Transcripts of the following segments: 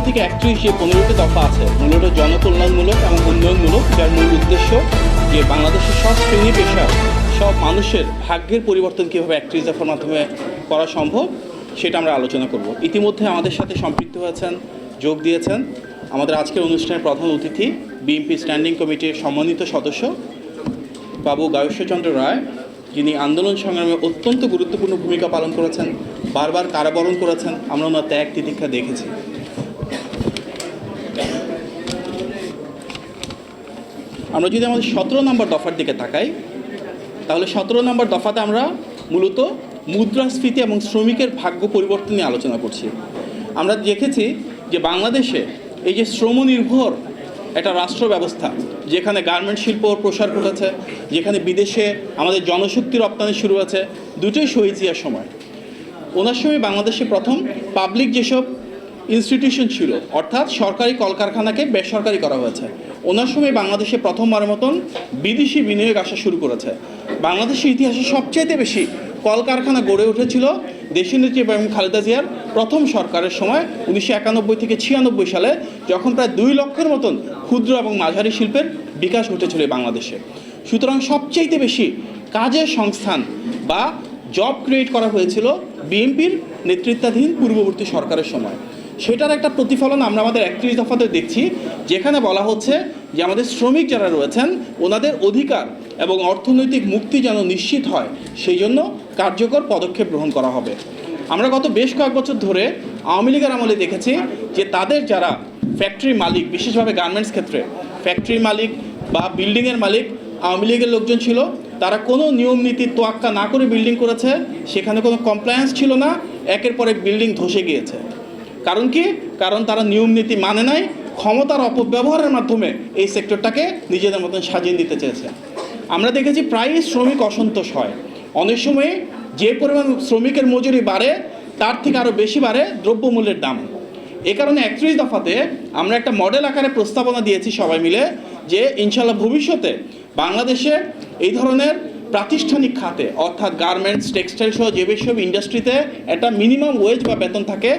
সতেরো থেকে একত্রিশ যে পনেরোটি দফা আছে, মূলত জনকল্যাণমূলক এবং উন্নয়নমূলক, যার মূল উদ্দেশ্য যে বাংলাদেশের সব শ্রেণি পেশার সব মানুষের ভাগ্যের পরিবর্তন কীভাবে একত্রিশ দফার মাধ্যমে করা সম্ভব, সেটা আমরা আলোচনা করব। ইতিমধ্যে আমাদের সাথে সম্পৃক্ত হয়েছেন, যোগ দিয়েছেন আমাদের আজকের অনুষ্ঠানের প্রধান অতিথি বিএনপি স্ট্যান্ডিং কমিটির সম্মানিত সদস্য, বাবু গায়শ্বচন্দ্র রায়, যিনি আন্দোলন সংগ্রামে অত্যন্ত গুরুত্বপূর্ণ ভূমিকা পালন করেছেন, বারবার কারাবরণ করেছেন, আমরা ওনার ত্যাগ তিতিক্ষা দেখেছি। আমরা যদি আমাদের সতেরো নম্বর দফার দিকে তাকাই, তাহলে সতেরো নম্বর দফাতে আমরা মূলত মুদ্রাস্ফীতি এবং শ্রমিকের ভাগ্য পরিবর্তন নিয়ে আলোচনা করছি। আমরা দেখেছি যে বাংলাদেশে এই যে শ্রমনির্ভর একটা রাষ্ট্র ব্যবস্থা যেখানে গার্মেন্ট শিল্প প্রসার ঘটেছে, যেখানে বিদেশে আমাদের জনশক্তি রপ্তানি শুরু আছে দুটোই শহীদ জিয়ার সময়। ওনার সময় বাংলাদেশে প্রথম পাবলিক যেসব ইনস্টিটিউশন ছিল। অর্থাৎ সরকারি কলকারখানাকে বেসরকারি করা হয়েছে। ওনার সময় বাংলাদেশে প্রথমবার মতন বিদেশি বিনিয়োগ আসা শুরু করেছে। বাংলাদেশের ইতিহাসে সবচাইতে বেশি কলকারখানা গড়ে উঠেছিল দেশনেত্রী এবং খালেদা জিয়ার প্রথম সরকারের সময় উনিশশো একানব্বই থেকে ছিয়ানব্বই সালে, যখন প্রায় দুই লক্ষের মতন ক্ষুদ্র এবং মাঝারি শিল্পের বিকাশ ঘটেছিল বাংলাদেশে। সুতরাং সবচাইতে বেশি কাজের সংস্থান বা জব ক্রিয়েট করা হয়েছিল বিএনপির নেতৃত্বাধীন পূর্ববর্তী সরকারের সময়। সেটার একটা প্রতিফলন আমরা আমাদের একত্রিশ দফাতে দেখছি, যেখানে বলা হচ্ছে যে আমাদের শ্রমিক যারা রয়েছেন, ওনাদের অধিকার এবং অর্থনৈতিক মুক্তি যেন নিশ্চিত হয়, সেই জন্য কার্যকর পদক্ষেপ গ্রহণ করা হবে। আমরা গত বেশ কয়েক বছর ধরে আওয়ামী লীগের আমলে দেখেছি যে তাদের যারা ফ্যাক্টরি মালিক, বিশেষভাবে গার্মেন্টস ক্ষেত্রে, ফ্যাক্টরি মালিক বা বিল্ডিংয়ের মালিক, আওয়ামী লীগের লোকজন ছিল, তারা কোনো নিয়ম নীতি তোয়াক্কা না করে বিল্ডিং করেছে, সেখানে কোনো কমপ্লায়েন্স ছিল না, একের পর এক বিল্ডিং ধসে গিয়েছে। কারণ কি? কারণ তারা নিয়ম নীতি মানে নাই, ক্ষমতার অপব্যবহারের মাধ্যমে এই সেক্টরটাকে নিজেদের মতন সাজিয়ে নিতে চেয়েছে। আমরা দেখেছি প্রায়ই শ্রমিক অসন্তোষ হয়। অনেক সময় যে পরিমাণ শ্রমিকের মজুরি বাড়ে, তার থেকে আরও বেশি বাড়ে দ্রব্যমূল্যের দাম। এ কারণে একত্রিশ দফাতে আমরা একটা মডেল আকারে প্রস্তাবনা দিয়েছি সবাই মিলে যে ইনশাল্লাহ ভবিষ্যতে বাংলাদেশে এই ধরনের প্রাতিষ্ঠানিক খাতে, অর্থাৎ গার্মেন্টস টেক্সটাইল সহ যে সব ইন্ডাস্ট্রিতে একটা মিনিমাম ওয়েজ বা বেতন থাকে,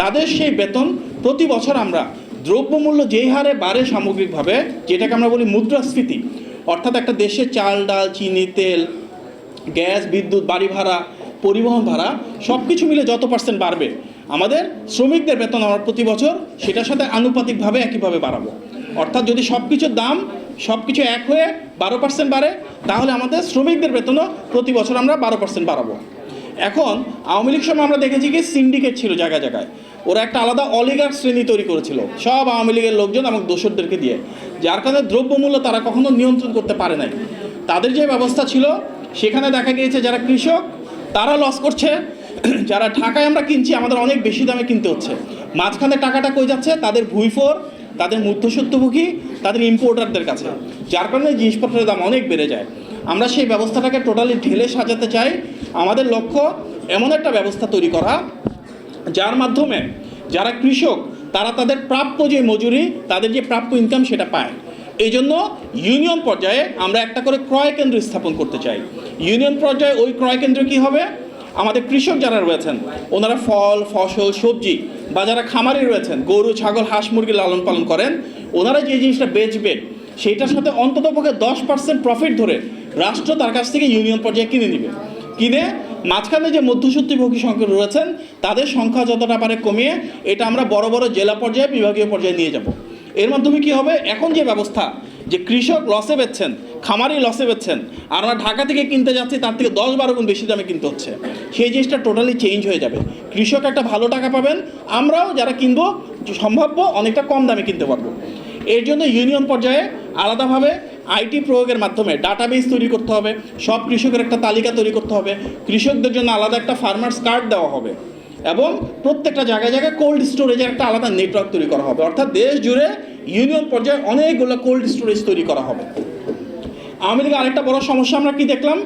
তাদের সেই বেতন প্রতি বছর আমরা দ্রব্যমূল্য যেই হারে বাড়ে সামগ্রিকভাবে, যেটাকে আমরা বলি মুদ্রাস্ফীতি, অর্থাৎ একটা দেশে চাল, ডাল, চিনি, তেল, গ্যাস, বিদ্যুৎ, বাড়ি ভাড়া, পরিবহন ভাড়া সব কিছু মিলে যত পার্সেন্ট বাড়বে, আমাদের শ্রমিকদের বেতন আমরা প্রতি বছর সেটার সাথে আনুপাতিকভাবে একইভাবে বাড়াবো। অর্থাৎ যদি সব কিছুর দাম সব কিছু এক হয়ে বারো পার্সেন্ট বাড়ে, তাহলে আমাদের শ্রমিকদের বেতনও প্রতি বছর আমরা বারো পার্সেন্ট বাড়াবো। এখন আওয়ামী লীগ সময় আমরা দেখেছি কি সিন্ডিকেট ছিল জায়গায় জায়গায়। ওরা একটা আলাদা অলিগার শ্রেণি তৈরি করেছিল, সব আওয়ামী লীগের লোকজন এবং দোসরদেরকে দিয়ে। যার কারণে দ্রব্যমূল্য তারা কখনো নিয়ন্ত্রণ করতে পারে নাই। তাদের যে ব্যবস্থা ছিল, সেখানে দেখা গিয়েছে যারা কৃষক, তারা লস করছে। যারা ঢাকায় আমরা কিনছি, আমাদের অনেক বেশি দামে কিনতে হচ্ছে। মাঝখানে টাকাটা কই যাচ্ছে? তাদের ভুইফোর তাদের মধ্যসত্যভোগী তাদের ইম্পোর্টারদের কাছে। যার কারণে জিনিসপত্রের দাম অনেক বেড়ে যায়। আমরা সেই ব্যবস্থাটাকে টোটালি ঢেলে সাজাতে চাই। আমাদের লক্ষ্য এমন একটা ব্যবস্থা তৈরি করা, যার মাধ্যমে যারা কৃষক, তারা তাদের প্রাপ্য যে মজুরি, তাদের যে প্রাপ্য ইনকাম সেটা পায়। এই জন্য ইউনিয়ন পর্যায়ে আমরা একটা করে ক্রয় কেন্দ্র স্থাপন করতে চাই। ইউনিয়ন পর্যায়ে ওই ক্রয় কেন্দ্র কী হবে? আমাদের কৃষক যারা রয়েছেন, ওনারা ফল, ফসল, সবজি, বা যারা খামারি রয়েছেন, গরু, ছাগল, হাঁস, মুরগি লালন পালন করেন ওনারা যে জিনিসটা বেচবেন, সেইটার সাথে অন্তত পক্ষে দশ পার্সেন্ট প্রফিট ধরে রাষ্ট্র তার কাছ থেকে ইউনিয়ন পর্যায়ে কিনে নেবে। কিনে মাঝখানে যে মধ্যসূত্রভোগী সংখ্যা রয়েছেন, তাদের সংখ্যা যতটা পারে কমিয়ে এটা আমরা বড় বড় জেলা পর্যায়ে, বিভাগীয় পর্যায়ে নিয়ে যাব। এর মাধ্যমে কি হবে? এখন যে ব্যবস্থা, যে কৃষক লসে বেচছেন খামারি লসে বেচছেন। আর আমরা ঢাকা থেকে কিনতে যাচ্ছি, তার থেকে দশ বারো গুণ বেশি দামে কিনতে হচ্ছে। সেই জিনিসটা টোটালি চেঞ্জ হয়ে যাবে। কৃষক একটা ভালো টাকা পাবেন, আমরাও যারা কিনবো, সম্ভাব্য অনেকটা কম দামে কিনতে পারব। এর জন্য ইউনিয়ন পর্যায়ে আলাদাভাবে আইটি প্রয়োগের মাধ্যমে ডাটাবেস তৈরি করতে হবে, সব কৃষকের একটা তালিকা তৈরি করতে হবে, কৃষকদের জন্য আলাদা একটা ফার্মার্স কার্ড দেওয়া হবে এবং প্রত্যেকটা জায়গায় জায়গায় কোল্ড স্টোরেজের একটা আলাদা নেটওয়ার্ক তৈরি করা হবে। অর্থাৎ দেশ জুড়ে ইউনিয়ন পর্যায়ে অনেকগুলো কোল্ড স্টোরেজ তৈরি করা হবে। লীগের আরেকটা বড় সমস্যা আমরা কি দেখলাম?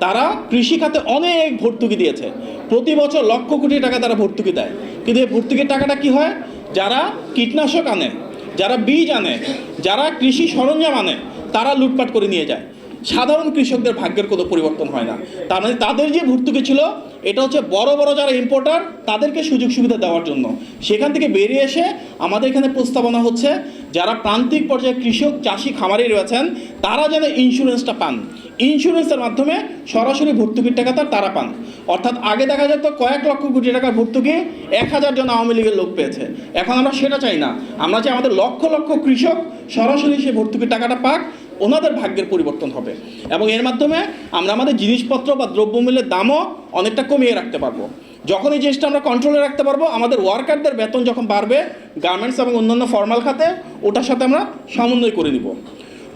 তারা কৃষি খাতে অনেক ভর্তুকি দিয়েছে। প্রতি বছর লক্ষ কোটি টাকা তারা ভর্তুকি দেয়। কিন্তু এই ভর্তুকির টাকাটা কি হয়? যারা কীটনাশক আনে, যারা বীজ আনে, যারা কৃষি সরঞ্জাম আনে, তারা লুটপাট করে নিয়ে যায়। সাধারণ কৃষকদের ভাগ্যের কোনো পরিবর্তন হয় না। তার মানে তাদের যে ভর্তুকি ছিল, এটা হচ্ছে বড় বড় যারা ইম্পোর্টার তাদেরকে সুযোগ সুবিধা দেওয়ার জন্য। সেখান থেকে বেরিয়ে এসে আমাদের এখানে প্রস্তাবনা হচ্ছে যারা প্রান্তিক পর্যায়ে কৃষক, চাষি, খামারি রয়েছেন, তারা যেন ইন্স্যুরেন্সটা পান। ইন্স্যুরেন্সের মাধ্যমে সরাসরি ভর্তুকির টাকাটা তারা পান। অর্থাৎ আগে দেখা যেত কয়েক লক্ষ কোটি টাকার ভর্তুকি এক হাজার জন আওয়ামী লীগের লোক পেয়েছে। এখন আমরা সেটা চাই না। আমরা চাই আমাদের লক্ষ লক্ষ কৃষক সরাসরি সেই ভর্তুকির টাকাটা পাক, ওনাদের ভাগ্যের পরিবর্তন হবে। এবং এর মাধ্যমে আমরা আমাদের জিনিসপত্র বা দ্রব্যমূল্যের দামও অনেকটা কমিয়ে রাখতে পারব। যখন এই জিনিসটা আমরা কন্ট্রোলে রাখতে পারব, আমাদের ওয়ার্কারদের বেতন যখন বাড়বে গার্মেন্টস এবং অন্যান্য ফর্মাল খাতে, ওটার সাথে আমরা সমন্বয় করে দিব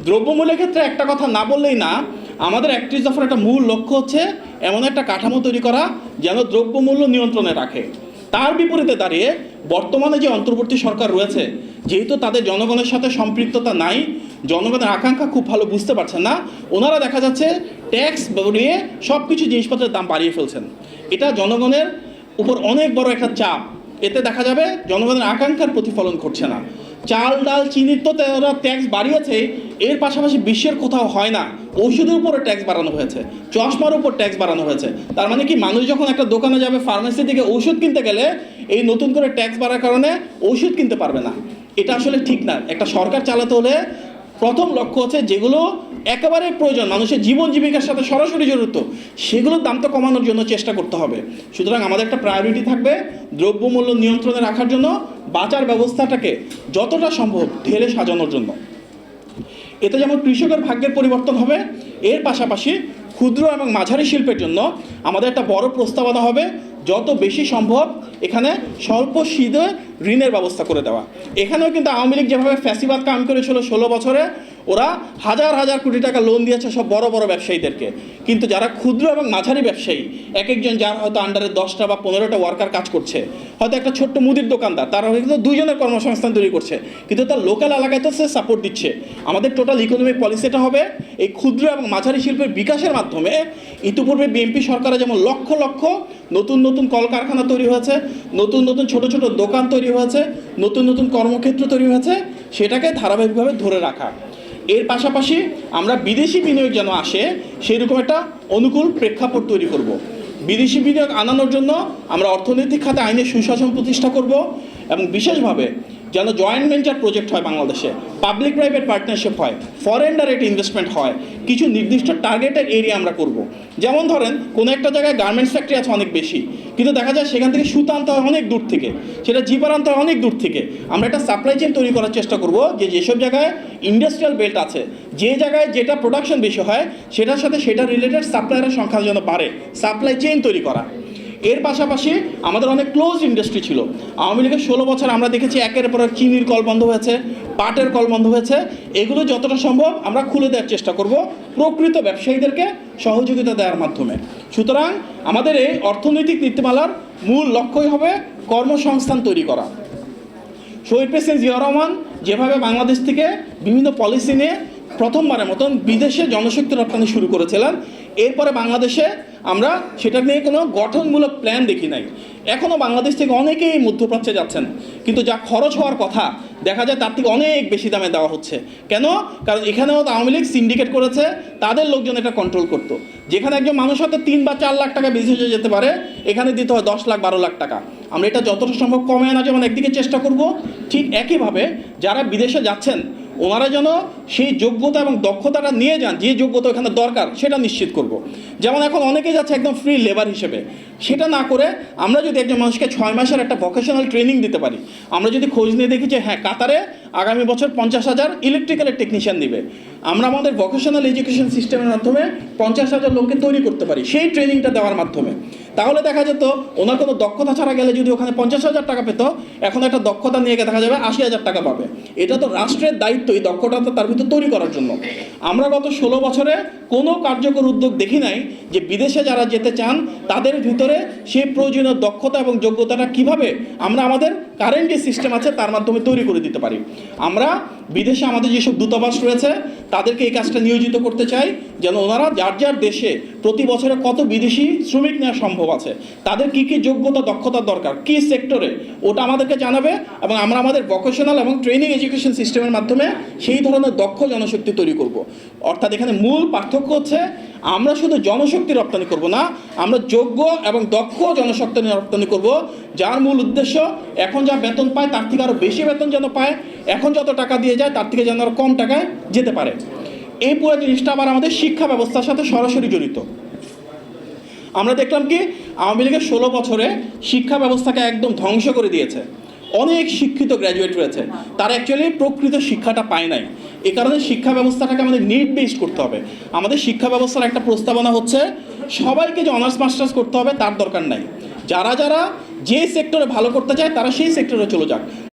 দ্রব্যমূল্যের ক্ষেত্রে একটা কথা না বললেই না, আমাদের একত্রিশ দফার একটা মূল লক্ষ্য হচ্ছে এমন একটা কাঠামো তৈরি করা যেন দ্রব্যমূল্য নিয়ন্ত্রণে রাখে। তার বিপরীতে দাঁড়িয়ে বর্তমানে যে অন্তর্বর্তী সরকার রয়েছে, যেহেতু তাদের জনগণের সাথে সম্পৃক্ততা নাই, জনগণের আকাঙ্ক্ষা খুব ভালো বুঝতে পারছেন না, ওনারা দেখা যাচ্ছে ট্যাক্স নিয়ে সব কিছু জিনিসপত্রের দাম বাড়িয়ে ফেলছেন। এটা জনগণের উপর অনেক বড় একটা চাপ। এতে দেখা যাবে জনগণের আকাঙ্ক্ষার প্রতিফলন ঘটছে না। চাল, ডাল, চিনির তো ওরা ট্যাক্স বাড়িয়েছে, এর পাশাপাশি বিশ্বের কোথাও হয় না। ওষুধের উপরে ট্যাক্স বাড়ানো হয়েছে, চশমার উপর ট্যাক্স বাড়ানো হয়েছে। তার মানে কি মানুষ যখন একটা দোকানে যাবে ফার্মেসি থেকে ওষুধ কিনতে গেলে এই নতুন করে ট্যাক্স বাড়ার কারণে ওষুধ কিনতে পারবে না। এটা আসলে ঠিক না। একটা সরকার চালাতে হলে প্রথম লক্ষ্য হচ্ছে যেগুলো একেবারে প্রয়োজন, মানুষের জীবন জীবিকার সাথে সরাসরি জড়িত, সেগুলোর দাম তো কমানোর জন্য চেষ্টা করতে হবে। সুতরাং আমাদের একটা প্রায়োরিটি থাকবে দ্রব্যমূল্য নিয়ন্ত্রণে রাখার জন্য বাজার ব্যবস্থাটাকে যতটা সম্ভব ঢেলে সাজানোর জন্য। এতে যেমন কৃষকের ভাগ্যের পরিবর্তন হবে, এর পাশাপাশি ক্ষুদ্র এবং মাঝারি শিল্পের জন্য আমাদের একটা বড় প্রস্তাবনা হবে যত বেশি সম্ভব এখানে স্বল্প সিদে ঋণের ব্যবস্থা করে দেওয়া। এখানেও কিন্তু আওয়ামী লীগ যেভাবে ফ্যাসিবাদ কাম করেছিল ষোলো বছরে ওরা হাজার হাজার কোটি টাকা লোন দিয়েছে সব বড় বড় ব্যবসায়ীদেরকে। কিন্তু যারা ক্ষুদ্র এবং মাঝারি ব্যবসায়ী এক একজন যার হয়তো আন্ডারে দশটা বা পনেরোটা ওয়ার্কার কাজ করছে, হয়তো একটা ছোট্ট মুদির দোকানদার, তারা কিন্তু দুইজনের কর্মসংস্থান তৈরি করছে, কিন্তু তার লোকাল এলাকায় তো সে সাপোর্ট দিচ্ছে। আমাদের টোটাল ইকোনমিক পলিসিটা হবে এই ক্ষুদ্র এবং মাঝারি শিল্পের বিকাশের মাধ্যমে ইতিপূর্বে বিএনপি সরকারে যেমন লক্ষ লক্ষ নতুন নতুন কলকারখানা তৈরি হয়েছে, নতুন নতুন ছোট ছোট দোকান তৈরি হয়েছে, নতুন নতুন কর্মক্ষেত্র তৈরি হয়েছে, সেটাকে ধারাবাহিকভাবে ধরে রাখা। এর পাশাপাশি আমরা বিদেশি বিনিয়োগ যেন আসে, সেরকম একটা অনুকূল প্রেক্ষাপট তৈরি করব। বিদেশি বিনিয়োগ আনানোর জন্য আমরা অর্থনৈতিক খাতে আইনের সুশাসন প্রতিষ্ঠা করব এবং বিশেষভাবে যেন জয়েন্ট ভেঞ্চার প্রজেক্ট হয় বাংলাদেশে। পাবলিক প্রাইভেট পার্টনারশিপ হয় ফরেন ডাইরেক্ট ইনভেস্টমেন্ট হয়, কিছু নির্দিষ্ট টার্গেটেড এরিয়া আমরা করব। যেমন ধরেন, কোনো একটা জায়গায় গার্মেন্টস ফ্যাক্টরি আছে অনেক বেশি, কিন্তু দেখা যায় সেখান থেকে সুতা আনতে হয় অনেক দূর থেকে, সেটা জিপার আনতে হয় অনেক দূর থেকে। আমরা একটা সাপ্লাই চেন তৈরি করার চেষ্টা করব যে যেসব জায়গায় ইন্ডাস্ট্রিয়াল বেল্ট আছে, যে জায়গায় যেটা প্রোডাকশন বেশি হয়, সেটার সাথে সেটা রিলেটেড সাপ্লায়ারের সংখ্যা যেন বাড়ে সাপ্লাই চেইন তৈরি করা। এর পাশাপাশি আমাদের অনেক ক্লোজ ইন্ডাস্ট্রি ছিল। আওয়ামী লীগের ষোলো বছর আমরা দেখেছি একের পর এক চিনির কল বন্ধ হয়েছে, পাটের কল বন্ধ হয়েছে। এগুলো যতটা সম্ভব আমরা খুলে দেওয়ার চেষ্টা করব প্রকৃত ব্যবসায়ীদেরকে সহযোগিতা দেওয়ার মাধ্যমে। সুতরাং আমাদের এই অর্থনৈতিক নীতিমালার মূল লক্ষ্যই হবে কর্মসংস্থান তৈরি করা। শহীদ প্রেসিডেন্ট জিয়া রহমান যেভাবে বাংলাদেশ থেকে বিভিন্ন পলিসি নিয়ে প্রথমবারের মতন বিদেশে জনশক্তি রপ্তানি শুরু করেছিলেন, এরপরে বাংলাদেশে আমরা সেটা নিয়ে কোনো গঠনমূলক প্ল্যান দেখি নাই। এখনও বাংলাদেশ থেকে অনেকেই মধ্যপ্রাচ্যে যাচ্ছেন। কিন্তু যা খরচ হওয়ার কথা, দেখা যায় তার থেকে অনেক বেশি দামে দেওয়া হচ্ছে। কেন? কারণ এখানেও আওয়ামী লীগ সিন্ডিকেট করেছে, তাদের লোকজন এটা কন্ট্রোল করতো। যেখানে একজন মানুষ হয়তো তিন বা চার লাখ টাকা বিদেশে যেতে পারে, এখানে দিতে হয় দশ লাখ, বারো লাখ টাকা। আমরা এটা যতটা সম্ভব কমে আনা যেমন একদিকে চেষ্টা করব, ঠিক একইভাবে যারা বিদেশে যাচ্ছেন ওনারা যেন সেই যোগ্যতা এবং দক্ষতাটা নিয়ে যান, যে যোগ্যতা ওখানে দরকার, সেটা নিশ্চিত করব। যেমন এখন অনেকেই যাচ্ছে একদম ফ্রি লেবার হিসেবে সেটা না করে আমরা যদি একজন মানুষকে ছয় মাসের একটা ভোকেশনাল ট্রেনিং দিতে পারি, আমরা যদি খোঁজ নিয়ে দেখি যে হ্যাঁ কাতারে আগামী বছর পঞ্চাশ হাজার ইলেকট্রিক্যালের টেকনিশিয়ান দিবে। আমরা আমাদের ভোকেশনাল এডুকেশন সিস্টেমের মাধ্যমে পঞ্চাশ হাজার লোককে তৈরি করতে পারি, সেই ট্রেনিংটা দেওয়ার মাধ্যমে। তাহলে দেখা যেত, ওনার কোনো দক্ষতা ছাড়া গেলে যদি ওখানে পঞ্চাশ হাজার টাকা পেত, এখন একটা দক্ষতা নিয়ে দেখা যাবে আশি হাজার টাকা পাবে। এটা তো রাষ্ট্রের দায়িত্ব, এই দক্ষতা তার ভিতর তৈরি করার জন্য। আমরা গত ষোলো বছরে কোনো কার্যকর উদ্যোগ দেখি নাই যে বিদেশে যারা যেতে চান, তাদের ভিতরে সেই প্রয়োজনীয় দক্ষতা এবং যোগ্যতাটা কীভাবে আমরা আমাদের কারেন্ট যে সিস্টেম আছে, তার মাধ্যমে তৈরি করে দিতে পারি। আমরা বিদেশে আমাদের যেসব দূতাবাস রয়েছে, তাদেরকে এই কাজটা নিয়োজিত করতে চাই, যেন ওনারা যার যার দেশে প্রতি বছরে কত বিদেশি শ্রমিক নেওয়া সম্ভব আছে, তাদের কী কী যোগ্যতা দক্ষতার দরকার, কী সেক্টরে, ওটা আমাদেরকে জানাবে এবং আমরা আমাদের ভোকেশনাল এবং ট্রেনিং এডুকেশন সিস্টেমের মাধ্যমে সেই ধরনের দক্ষ জনশক্তি তৈরি করব। অর্থাৎ এখানে মূল পার্থক্য হচ্ছে আমরা শুধু জনশক্তি রপ্তানি করব না, আমরা যোগ্য এবং দক্ষ জনশক্তি রপ্তানি করব, যার মূল উদ্দেশ্য এখন যা বেতন পায় তার থেকে আরও বেশি বেতন যেন পায়, এখন যত টাকা দিয়ে যায় তার থেকে যেন আরও কম টাকায় যেতে পারে। এই পুরো জিনিসটা আবার আমাদের শিক্ষা ব্যবস্থার সাথে সরাসরি জড়িত। আমরা দেখলাম কি, আওয়ামী লীগের ষোলো বছরে শিক্ষা ব্যবস্থাকে একদম ধ্বংস করে দিয়েছে। অনেক শিক্ষিত গ্র্যাজুয়েট রয়েছে। তারা অ্যাকচুয়ালি প্রকৃত শিক্ষাটা পায় নাই। এ কারণে শিক্ষা ব্যবস্থাটাকে আমাদের নিট বেসড করতে হবে। আমাদের শিক্ষা ব্যবস্থার একটা প্রস্তাবনা হচ্ছে, সবাইকে যে অনার্স মাস্টার্স করতে হবে তার দরকার নাই। যারা যারা যে সেক্টরে ভালো করতে চায়, তারা সেই সেক্টরে চলে যাক।